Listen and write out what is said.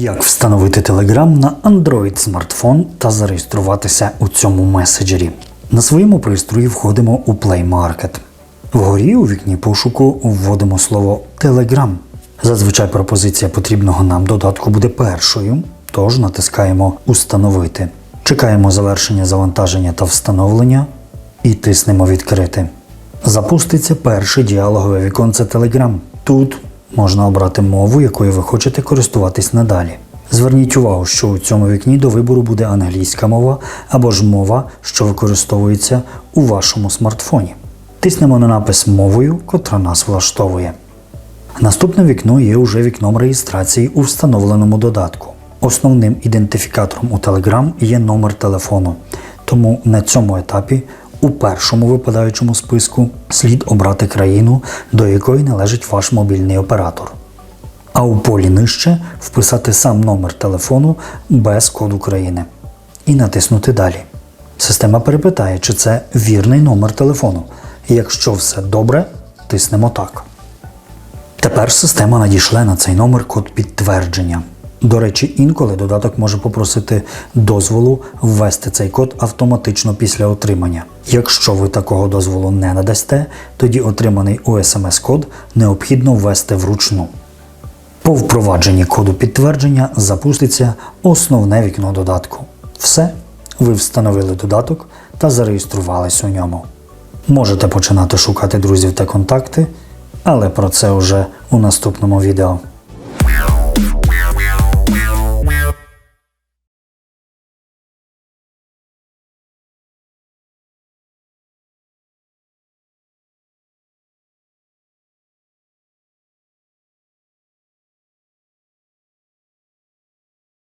Як встановити Telegram на Android смартфон та зареєструватися у цьому меседжері? На своєму пристрої входимо у Play Market. Вгорі у вікні пошуку вводимо слово Telegram. Зазвичай пропозиція потрібного нам додатку буде першою, тож натискаємо Установити. Чекаємо завершення завантаження та встановлення і тиснемо Відкрити. Запуститься перше діалогове віконце Telegram. Тут можна обрати мову, якою ви хочете користуватись надалі. Зверніть увагу, що у цьому вікні до вибору буде англійська мова або ж мова, що використовується у вашому смартфоні. Тиснемо на напис мовою, котра нас влаштовує. Наступне вікно є уже вікном реєстрації у встановленому додатку. Основним ідентифікатором у Telegram є номер телефону, тому на цьому етапі у першому випадаючому списку слід обрати країну, до якої належить ваш мобільний оператор. А у полі нижче вписати сам номер телефону без коду країни і натиснути Далі. Система перепитає, чи це вірний номер телефону. Якщо все добре, тиснемо так. Тепер система надішле на цей номер код підтвердження. До речі, інколи додаток може попросити дозволу ввести цей код автоматично після отримання. Якщо ви такого дозволу не надасте, тоді отриманий у смс-код необхідно ввести вручну. По впровадженні коду підтвердження запуститься основне вікно додатку. Все, ви встановили додаток та зареєструвались у ньому. Можете починати шукати друзів та контакти, але про це вже у наступному відео.